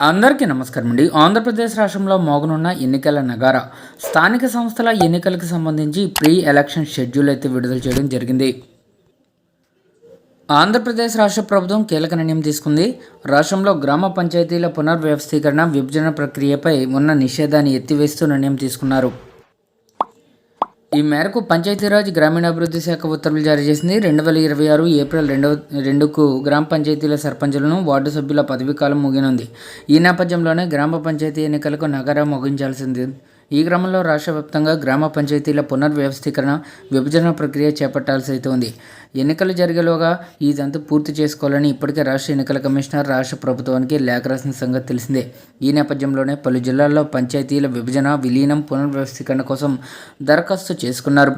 అందరికీ నమస్కారం అండి. ఆంధ్రప్రదేశ్ రాష్ట్రంలో మోగనున్న ఎన్నికల నగార. స్థానిక సంస్థల ఎన్నికలకు సంబంధించి ప్రీ ఎలక్షన్ షెడ్యూల్ అయితే విడుదల చేయడం జరిగింది. ఆంధ్రప్రదేశ్ రాష్ట్ర ప్రభుత్వం కీలక నిర్ణయం తీసుకుంది. రాష్ట్రంలో గ్రామ పంచాయతీల పునర్వ్యవస్థీకరణ విభజన ప్రక్రియపై ఉన్న నిషేధాన్ని ఎత్తివేస్తూ నిర్ణయం తీసుకున్నారు. ఈ మేరకు పంచాయతీరాజ్ గ్రామీణాభివృద్ధి శాఖ ఉత్తర్వులు జారీ చేసింది. రెండు వేల ఇరవై ఆరు ఏప్రిల్ రెండవ రెండుకు గ్రామ పంచాయతీల సర్పంచులను వార్డు సభ్యుల పదవీకాలం ముగినుంది ఈ నేపథ్యంలోనే గ్రామ పంచాయతీ ఎన్నికలకు నగరం ముగించాల్సింది. ఈ క్రమంలో రాష్ట్ర వ్యాప్తంగా గ్రామ పంచాయతీల పునర్వ్యవస్థీకరణ విభజన ప్రక్రియ చేపట్టాల్సి అయితే ఉంది ఎన్నికలు జరిగేలోగా ఇదంతా పూర్తి చేసుకోవాలని ఇప్పటికే రాష్ట్ర ఎన్నికల కమిషనర్ రాష్ట్ర ప్రభుత్వానికి లేఖ రాసిన సంగతి తెలిసిందే. ఈ నేపథ్యంలోనే పలు జిల్లాల్లో పంచాయతీల విభజన విలీనం పునర్వ్యవస్థీకరణ కోసం దరఖాస్తు చేసుకున్నారు.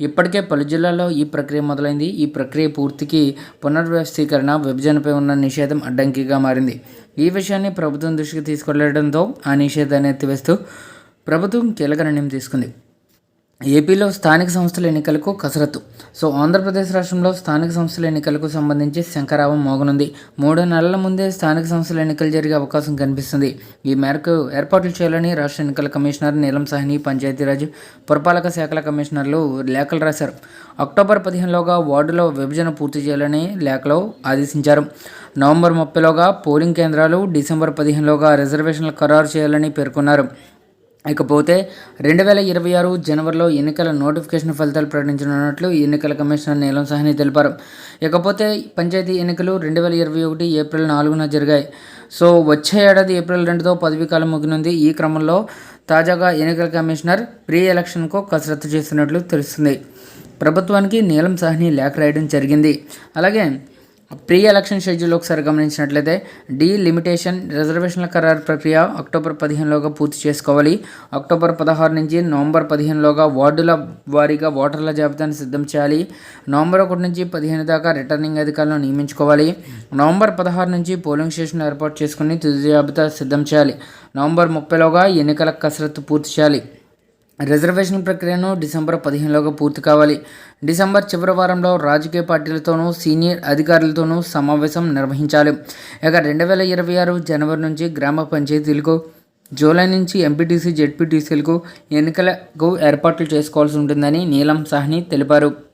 ఇప్పటికే పలు జిల్లాల్లో ఈ ప్రక్రియ మొదలైంది. ఈ ప్రక్రియ పూర్తికి పునర్వ్యవస్థీకరణ విభజనపై ఉన్న నిషేధం అడ్డంకిగా మారింది. ఈ విషయాన్ని ప్రభుత్వం దృష్టికి తీసుకెళ్ళడంతో ఆ నిషేధాన్ని ఎత్తివేస్తూ ప్రభుత్వం కీలక నిర్ణయం తీసుకుంది. ఏపీలో స్థానిక సంస్థల ఎన్నికలకు కసరత్తు. సో ఆంధ్రప్రదేశ్ రాష్ట్రంలో స్థానిక సంస్థల ఎన్నికలకు సంబంధించి శంకరావం మోగనుంది. మూడు నెలల ముందే స్థానిక సంస్థల ఎన్నికలు జరిగే అవకాశం కనిపిస్తుంది. ఈ మేరకు ఏర్పాట్లు చేయాలని రాష్ట్ర ఎన్నికల కమిషనర్ నీలం సాహ్ని పంచాయతీరాజ్ పురపాలక శాఖల కమిషనర్లు లేఖలు రాశారు. అక్టోబర్ పదిహేనులోగా వార్డులో విభజన పూర్తి చేయాలని లేఖలో ఆదేశించారు. నవంబర్ ముప్పైలోగా పోలింగ్ కేంద్రాలు డిసెంబర్ పదిహేనులోగా రిజర్వేషన్లు ఖరారు చేయాలని పేర్కొన్నారు. ఇకపోతే రెండు వేల ఇరవై ఆరు జనవరిలో ఎన్నికల నోటిఫికేషన్ ఫలితాలు ప్రకటించనున్నట్లు ఎన్నికల కమిషనర్ నీలం సాహ్ని తెలిపారు. ఇకపోతే పంచాయతీ ఎన్నికలు రెండు వేల ఇరవై ఒకటి ఏప్రిల్ నాలుగున జరిగాయి. సో వచ్చే ఏడాది ఏప్రిల్ రెండుతో పదవీకాలం ముగినుంది. ఈ క్రమంలో తాజాగా ఎన్నికల కమిషనర్ ప్రీ ఎలక్షన్కు కసరత్తు చేస్తున్నట్లు తెలుస్తుంది. ప్రభుత్వానికి నీలం సాహ్ని లేఖ రాయడం జరిగింది. అలాగే ప్రీ ఎలక్షన్ షెడ్యూల్ ఒకసారి గమనించినట్లయితే డీ లిమిటేషన్ రిజర్వేషన్ల ఖరారు ప్రక్రియ అక్టోబర్ పదిహేనులోగా పూర్తి చేసుకోవాలి. అక్టోబర్ పదహారు నుంచి నవంబర్ పదిహేనులోగా వార్డుల వారీగా ఓటర్ల జాబితాను సిద్ధం చేయాలి. నవంబర్ ఒకటి నుంచి పదిహేను దాకా రిటర్నింగ్ అధికారులను నియమించుకోవాలి. నవంబర్ పదహారు నుంచి పోలింగ్ స్టేషన్ ఏర్పాటు చేసుకుని తుది జాబితా సిద్ధం చేయాలి. నవంబర్ ముప్పైలోగా ఎన్నికల కసరత్తు పూర్తి చేయాలి. రిజర్వేషన్ ప్రక్రియను డిసెంబర్ పదిహేనులోగా పూర్తి కావాలి. డిసెంబర్ చివరి వారంలో రాజకీయ పార్టీలతోనూ సీనియర్ అధికారులతోనూ సమావేశం నిర్వహించాలి. ఇక రెండు వేల ఇరవై ఆరు జనవరి నుంచి గ్రామ పంచాయతీలకు జూలై నుంచి ఎంపీటీసీ జెడ్పీటీసీలకు ఎన్నికలకు ఏర్పాట్లు చేసుకోవాల్సి ఉంటుందని నీలం సాహ్ని తెలిపారు.